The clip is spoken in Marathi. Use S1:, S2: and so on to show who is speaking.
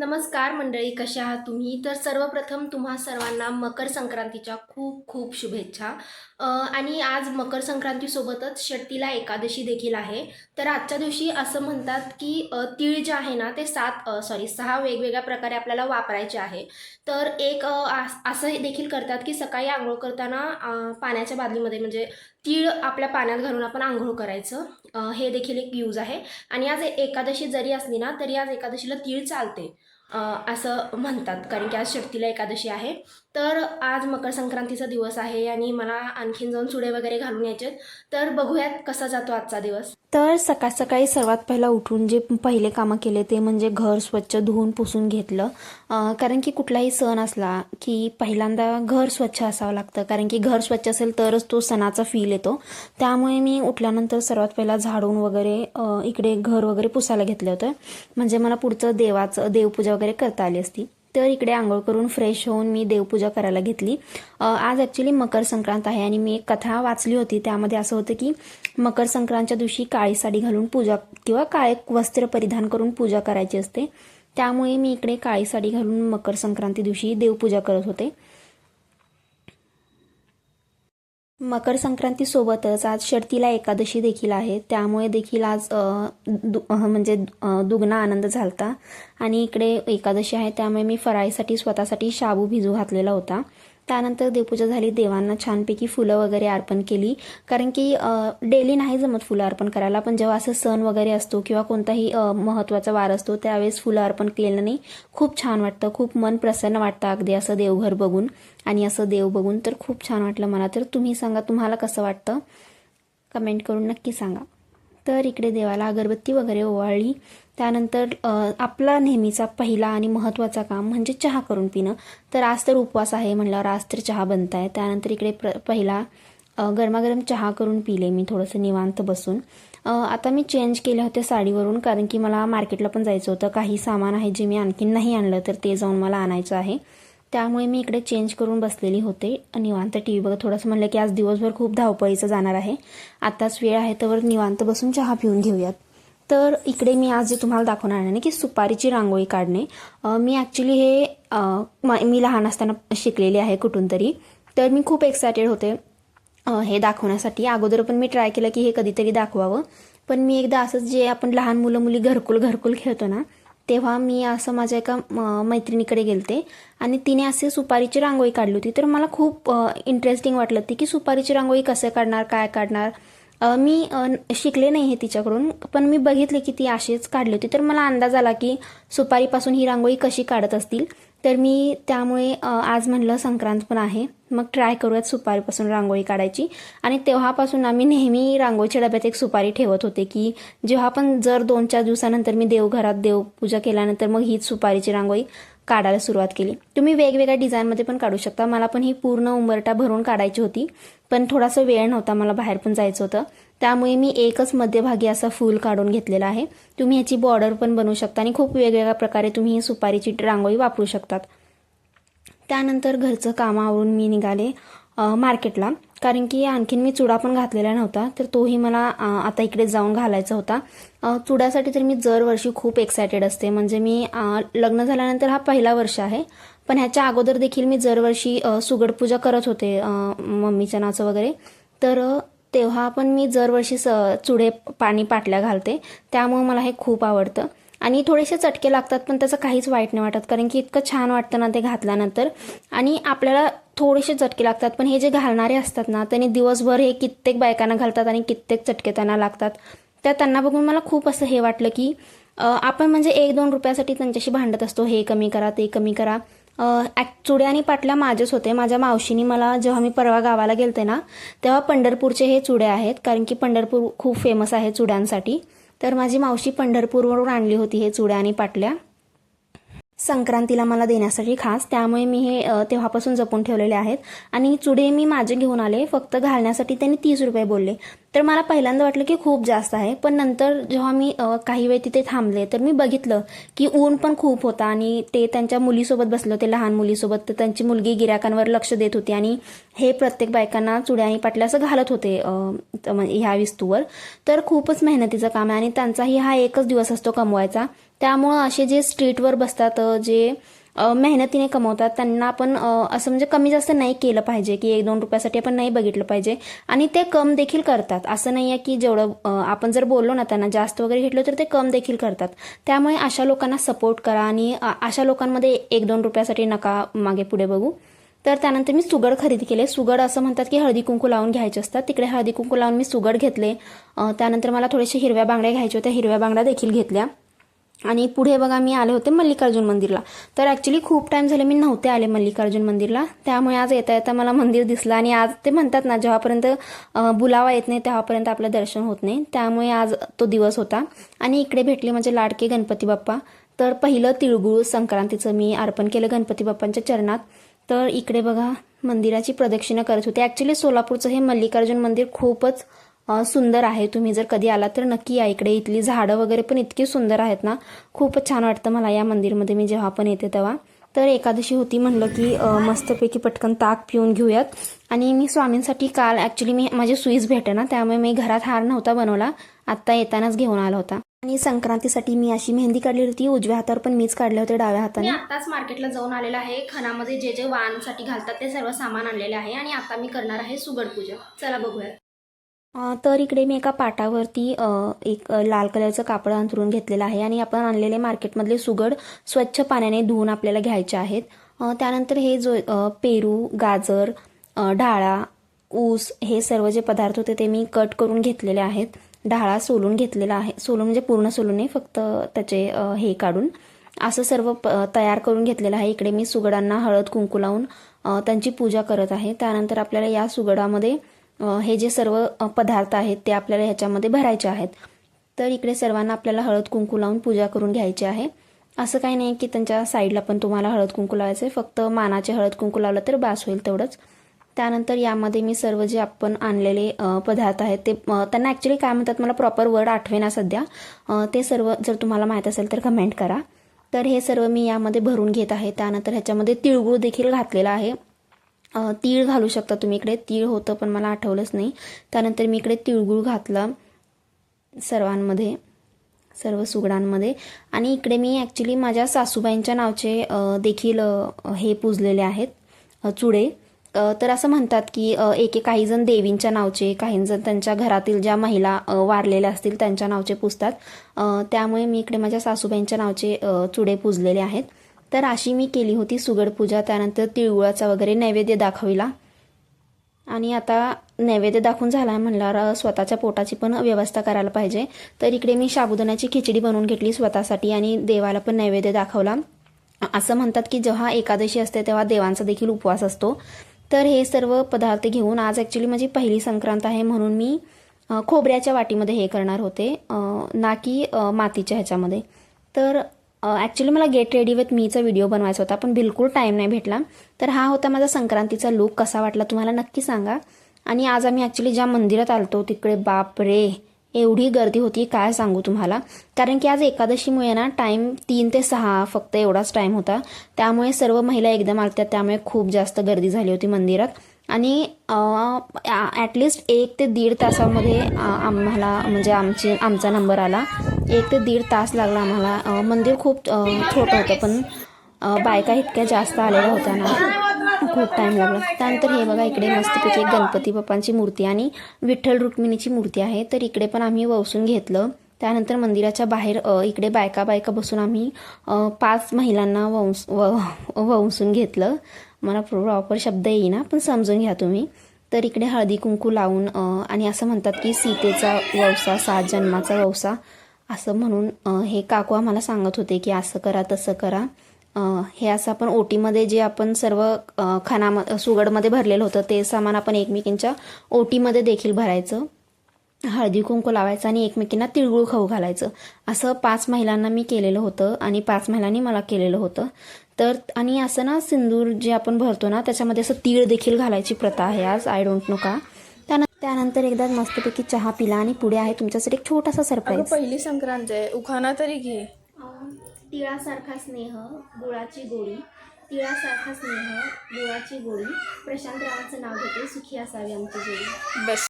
S1: नमस्कार मंडळी कशा आहात तुम्ही? तर सर्वप्रथम तुम्हा सर्वांना मकर संक्रांतीच्या खूप खूप शुभेच्छा. आणि आज मकर संक्रांतीसोबतच षष्टीला एकादशी देखील आहे. तर आजच्या दिवशी असं म्हणतात की तीळ जे आहे ना ते सात सॉरी सहा वेगवेगळ्या प्रकारे आपल्याला वापरायचे आहे. तर एक आस- असं देखील करतात की सकाळी आंघोळ करताना पाण्याच्या बादलीमध्ये म्हणजे तीळ आपल्या पाण्यात घालून आपण आंघोळ करायचं. हे देखील एक यूज आहे. आणि आज एकादशी जरी असली ना तरी आज एकादशीला तीळ चालते. असं म्हणतात. कारण की आज शक्तीला एकादशी आहे. तर आज मकर संक्रांतीचा दिवस आहे आणि मला आणखीन जाऊन सुडे वगैरे घालून यायचे तर बघूयात कसा जातो आजचा दिवस.
S2: तर सकाळ सकाळी सर्वात पहिला उठून जे पहिले कामं केले ते म्हणजे घर स्वच्छ धुवून पुसून घेतलं. कारण की कुठलाही सण असला की पहिल्यांदा घर स्वच्छ असावं लागतं. कारण की घर स्वच्छ असेल तरच तो सणाचा फील येतो. त्यामुळे मी उठल्यानंतर सर्वात पहिला झाडून वगैरे इकडे घर वगैरे पुसायला घेतलं होतं. म्हणजे मला पुढचं देवाचं देवपूजा वगैरे करता आली असती. तर इकडे आंघोळ करून फ्रेश होऊन मी देवपूजा करायला घेतली. आज ॲक्च्युली मकर संक्रांत आहे आणि मी एक कथा वाचली होती. त्यामध्ये असं होतं की मकर संक्रांतच्या दिवशी काळी साडी घालून पूजा किंवा काळे वस्त्र परिधान करून पूजा करायची असते. त्यामुळे मी इकडे काळी साडी घालून मकर संक्रांती दिवशी देवपूजा करत होते. मकर संक्रांतीसोबतच आज शर्तीला एकादशी देखील आहे. त्यामुळे देखील आज दु म्हणजे अ, आनंद झालता. आणि इकडे एकादशी आहे त्यामुळे मी फराळीसाठी स्वतःसाठी शाबू भिजू घातलेला होता. त्यानंतर देवपूजा झाली. देवांना छानपैकी फुलं वगैरे अर्पण केली. कारण की डेली नाही जमत फुलं अर्पण करायला. पण जेव्हा असं सण वगैरे असतो किंवा कोणताही महत्त्वाचा वार असतो त्यावेळेस फुलं अर्पण केलं नाही. खूप छान वाटतं. खूप मन प्रसन्न वाटतं अगदी असं देवघर बघून. आणि असं देव बघून तर खूप छान वाटलं मला. तर तुम्ही सांगा तुम्हाला कसं वाटतं? कमेंट करून नक्की सांगा. तर इकडे देवाला अगरबत्ती वगैरे ओवाळली. त्यानंतर आपला नेहमीचा पहिला आणि महत्त्वाचा काम म्हणजे चहा करून पिणं. तर आज तर उपवास आहे म्हणल्यावर आज तर चहा बनत आहे त्यानंतर इकडे प्र पहिला गरमागरम चहा करून पिले मी थोडंसं निवांत बसून. आता मी चेंज केले होते साडीवरून कारण की मला मार्केटला पण जायचं होतं. काही सामान आहे जे मी आणखीन नाही आणलं तर ते जाऊन मला आणायचं आहे. त्यामुळे मी इकडे चेंज करून बसलेली होते. निवांत टी व्ही बघत थोडंसं म्हणलं की आज दिवसभर खूप धावपळीचं जाणार आहे. आत्ताच वेळ आहे तर निवांत बसून चहा पिऊन घेऊयात. तर इकडे मी आज जे तुम्हाला दाखवणार आहे ना की सुपारीची रांगोळी काढणे. मी ॲक्च्युली हे म- मी लहान असताना शिकलेली आहे कुठून तरी. तर मी खूप एक्सायटेड होते हे दाखवण्यासाठी. अगोदर पण मी ट्राय केलं की हे कधीतरी दाखवावं. पण मी एकदा असंच जे आपण लहान मुलं मुली घरकुल घरकुल खेळतो ना तेव्हा मी असं माझ्या एका म- मैत्रिणीकडे गेलते आणि तिने असे सुपारीची रांगोळी काढली होती. तर मला खूप इंटरेस्टिंग वाटलं ती की सुपारीची रांगोळी कसं काढणार काय काढणार. मी शिकले नाही हे तिच्याकडून पण मी बघितले की ती अशीच काढली होती. तर मला अंदाज आला की सुपारीपासून ही रांगोळी कशी काढत असतील. तर मी त्यामुळे आज म्हणलं संक्रांत पण आहे. मग ट्राय करूयात सुपारीपासून रांगोळी काढायची. आणि तेव्हापासून आम्ही नेहमी रांगोळीच्या डब्यात एक सुपारी ठेवत होते की जेव्हा पण जर दोन चार दिवसानंतर मी देवघरात देवपूजा केल्यानंतर मग हीच सुपारीची रांगोळी काढायला सुरुवात केली. तुम्ही वेगवेगळ्या डिझाईनमध्ये पण काढू शकता. मला पण ही पूर्ण उंबरटा भरून काढायची होती. पण थोडासा वेळ नव्हता मला बाहेर पण जायचं होतं. त्यामुळे मी एकच मध्यभागी असा फूल काढून घेतलेला आहे. तुम्ही ह्याची बॉर्डर पण बनवू शकता आणि खूप वेगवेगळ्या प्रकारे तुम्ही ही सुपारीची रांगोळी वापरू शकतात. त्यानंतर घरचं कामावरून मी निघाले मार्केटला. कारण की आणखीन मी चुडा पण घातलेला नव्हता तर तोही मला आता इकडे जाऊन घालायचा होता. चुड्यासाठी तर मी दरवर्षी खूप एक्सायटेड असते. म्हणजे मी लग्न झाल्यानंतर हा पहिला वर्ष आहे. पण ह्याच्या अगोदर देखील मी दरवर्षी सुगडपूजा करत होते मम्मीच्या नाचं वगैरे. तर तेव्हा पण मी दरवर्षी स चुडे पाणी पाटल्या घालते. त्यामुळे मला हे खूप आवडतं. आणि थोडेसे चटके लागतात पण त्याचं काहीच वाईट नाही वाटत. कारण की इतकं छान वाटतं ना ते घातल्यानंतर. आणि आपल्याला थोडेसे चटके लागतात पण हे जे घालणारे असतात ना त्यांनी दिवसभर हे कित्येक बायकांना घालतात आणि कित्येक चटके त्यांना लागतात. त्या त्यांना बघून मला खूप असं हे वाटलं की आपण म्हणजे एक दोन रुपयासाठी त्यांच्याशी भांडत असतो हे कमी करा ते कमी करा. चुड्या आणि पाटल्या माझेच होते. माझ्या मावशीनी मला जेव्हा मी परवा गावाला गेलते ना तेव्हा पंढरपूरचे हे चुडे आहेत. कारण की पंढरपूर खूप फेमस आहे चुड्यांसाठी. तर माझी मावशी पंढरपूरवरून आणली होती हे चुड्या आणि पाटल्या. संक्रांतीला मला देण्यासाठी खास. त्यामुळे मी हे तेव्हापासून जपून ठेवलेले आहेत. आणि चुडे मी माझे घेऊन आले. फक्त घालण्यासाठी त्यांनी तीस रुपये बोलले. तर मला पहिल्यांदा वाटलं की खूप जास्त आहे. पण नंतर जेव्हा मी काही वेळ तिथे थांबले तर मी बघितलं की ऊन पण खूप होता आणि ते त्यांच्या मुलीसोबत बसले होते लहान मुलीसोबत. तर त्यांची मुलगी गिराकांवर लक्ष देत होती आणि हे प्रत्येक बायकांना चुड्या आणि पाटल्या असं घालत होते ह्या विस्तूवर. तर खूपच मेहनतीचं काम आहे आणि त्यांचाही हा एकच दिवस असतो कमवायचा. त्यामुळं असे जे स्ट्रीटवर बसतात जे मेहनतीने कमवतात. त्यांना आपण असं म्हणजे कमी जास्त नाही केलं पाहिजे की एक दोन रुपयासाठी आपण नाही बघितलं पाहिजे. आणि ते कम देखील करतात. असं नाही आहे की जेवढं आपण जर बोललो ना त्यांना जास्त वगैरे घेतलं तर ते कम देखील करतात. त्यामुळे अशा लोकांना सपोर्ट करा आणि अशा लोकांमध्ये एक दोन रुपयासाठी नका मागे पुढे बघू. तर त्यानंतर मी सुगड खरेदी केले. सुगड असं म्हणतात की हळदी कुंकू लावून घ्यायचे असतात. तिकडे हळदी कुंकू लावून मी सुगड घेतले. त्यानंतर मला थोडेसे हिरव्या बांगड्या घ्यायच्या होत्या. हिरव्या बांगड्या देखील घेतल्या. आणि पुढे बघा मी आले होते मल्लिकार्जुन मंदिरला. तर ॲक्च्युली खूप टाईम झाले मी नव्हते आले मल्लिकार्जुन मंदिरला. त्यामुळे आज येता येता मला मंदिर दिसलं आणि आज ते म्हणतात ना जेव्हापर्यंत बुलावा येत नाही तेव्हापर्यंत आपलं दर्शन होत नाही. त्यामुळे आज तो दिवस होता. आणि इकडे भेटले म्हणजे लाडके गणपती बाप्पा. तर पहिलं तिळगुळ संक्रांतीचं मी अर्पण केलं गणपती बाप्पांच्या चरणात. तर इकडे बघा मंदिराची प्रदक्षिणा करत होते. ॲक्च्युली सोलापूरचं हे मल्लिकार्जुन मंदिर खूपच सुंदर आहे. तुम्ही जर कधी आला तर नक्की या इकडे. इथली झाडं वगैरे पण इतकी सुंदर आहेत ना. खूपच छान वाटतं मला या मंदिरमध्ये मी जेव्हा पण येते तेव्हा. तर एकादशी होती म्हणलं की मस्तपैकी पटकन ताक पिऊन घेऊयात. आणि मी स्वामींसाठी काल ॲक्च्युली मी माझी सुईच भेटे ना त्यामुळे मी घरात हार नव्हता बनवला. आत्ता येतानाच घेऊन आला होता. आणि संक्रांतीसाठी मी अशी मेहंदी काढली होती. उजव्या हातावर पण मीच काढले होते डाव्या हाताने.
S1: आत्ताच मार्केटला जाऊन आलेला आहे. खणामध्ये जे जे वाहनसाठी घालतात ते सर्व सामान आणलेले आहे. आणि आता मी करणार आहे सुगड पूजा. चला बघूया
S2: तर इकडे मी एका पाटावरती एक लाल कलरचं कापड अंथरून घेतलेलं आहे आणि आपण आणलेले मार्केटमधले सुगड स्वच्छ पाण्याने धुवून आपल्याला घ्यायचे आहेत. त्यानंतर हे जो पेरू गाजर ढाळा ऊस हे सर्व जे पदार्थ होते ते मी कट करून घेतलेले आहेत. डाळा सोलून घेतलेला आहे. सोलून म्हणजे पूर्ण सोलून नाही फक्त त्याचे हे काढून. असं सर्व प तयार करून घेतलेलं आहे. इकडे मी सुगडांना हळद कुंकू लावून त्यांची पूजा करत आहे. त्यानंतर आपल्याला या सुगडामध्ये हे जे सर्व पदार्थ आहेत ते आपल्याला ह्याच्यामध्ये भरायचे आहेत. तर इकडे सर्वांना आपल्याला हळद कुंकू लावून पूजा करून घ्यायची आहे. असं काही नाही की त्यांच्या साईडला पण तुम्हाला हळद कुंकू लावायचं आहे फक्त मानाचे हळद कुंकू लावलं तर बास होईल तेवढंच. त्यानंतर यामध्ये मी सर्व जे आपण आणलेले पदार्थ आहेत ते त्यांना ॲक्च्युली काय म्हणतात मला प्रॉपर वर्ड आठवेना सध्या. ते सर्व जर तुम्हाला माहीत असेल तर कमेंट करा. तर हे सर्व मी यामध्ये भरून घेत आहे. त्यानंतर ह्याच्यामध्ये तिळगुळ देखील घातलेला आहे. तीळ घालू शकता तुम्ही इकडे. तीळ होतं पण मला आठवलंच नाही. त्यानंतर मी इकडे तिळगुळ घातला सर्वांमध्ये सर्व सुगडांमध्ये. आणि इकडे मी ॲक्च्युली माझ्या सासूबाईंच्या नावचे देखील हे पूजलेले आहेत चुडे. तर असं म्हणतात की एके काही जण देवींच्या नावचे काही जण त्यांच्या घरातील ज्या महिला वारलेल्या असतील त्यांच्या नावचे पूजतात. त्यामुळे मी इकडे माझ्या सासूबाईंच्या नावचे चुडे पूजलेले आहेत. तर अशी मी केली होती सुगड पूजा. त्यानंतर तिळगुळाचा वगैरे नैवेद्य दाखविला. आणि आता नैवेद्य दाखवून झाला आहे म्हणल्यावर स्वतःच्या पोटाची पण व्यवस्था करायला पाहिजे. तर इकडे मी साबुदाण्याची खिचडी बनवून घेतली स्वतःसाठी आणि देवाला पण नैवेद्य दाखवला. असं म्हणतात की जेव्हा एकादशी असते तेव्हा देवांचा देखील उपवास असतो. तर हे सर्व पदार्थ घेऊन आज ॲक्च्युली माझी पहिली संक्रांत आहे म्हणून मी खोबऱ्याच्या वाटीमध्ये हे करणार होते. ना की मातीच्या ह्याच्यामध्ये. तर ॲक्च्युली मला गेट रेडी विथ मीचा व्हिडिओ बनवायचा होता पण बिलकुल टाईम नाही भेटला. तर हा होता माझा संक्रांतीचा लुक कसा वाटला तुम्हाला नक्की सांगा. आणि आज आम्ही ॲक्च्युली ज्या मंदिरात आलतो तिकडे बाप रे एवढी गर्दी होती काय सांगू तुम्हाला. कारण की आज एकादशीमुळे ना टाईम तीन ते सहा फक्त एवढाच टाईम होता. त्यामुळे सर्व महिला एकदम आलत्या त्यामुळे खूप जास्त गर्दी झाली होती मंदिरात. आणि ॲटलिस्ट एक ते दीड तासामध्ये आम्हाला म्हणजे आमची आमचा नंबर आला. एक ते दीड तास लागला आम्हाला. मंदिर खूप छोटं होतं पण बायका इतक्या जास्त आलेल्या होत्या ना खूप टाईम लागला. त्यानंतर हे बघा इकडे मस्तपैकी एक गणपती बाप्पांची मूर्ती आणि विठ्ठल रुक्मिणीची मूर्ती आहे. तर इकडे पण आम्ही वसून घेतलं. त्यानंतर मंदिराच्या बाहेर इकडे बायका बायका बसून आम्ही पाच महिलांना वंस व वंसून घेतलं. मला प्रॉपर शब्द येईना पण समजून घ्या तुम्ही. तर इकडे हळदी कुंकू लावून आणि असं म्हणतात की सीतेचा वंसा सात जन्माचा वंसा असं म्हणून हे काकू आम्हाला सांगत होते की असं करा तसं करा. हे असं आपण ओटीमध्ये जे आपण सर्व अ, सुगडमध्ये भरलेलं होतं ते सामान आपण एकमेकींच्या ओटीमध्ये देखील भरायचं. हळदी कुंकू लावायचं आणि एकमेकींना तिळगुळ खाऊ घालायचं. असं पाच महिलांना मी केलेलं होतं आणि पाच महिलांनी मला केलेलं होतं. तर आणि असं ना सिंदूर जे आपण भरतो ना त्याच्यामध्ये असं तीळ देखील घालायची प्रथा आहे आज आय डोंट नो का. त्यानंतर एकदा मस्तपैकी चहा पिला आणि पुढे आहे तुमच्यासाठी एक छोटासा
S3: अगं
S2: सरप्राईज
S3: पहिली संक्रांत आहे. उखाणा तरी घे.
S1: तिळासारखा स्नेह गुळाची गोडी तिळासारखा स्नेह गुळाची गोडी प्रशांत रावांचं नाव घेते सुखी असावी आमची जोडी.
S3: बस.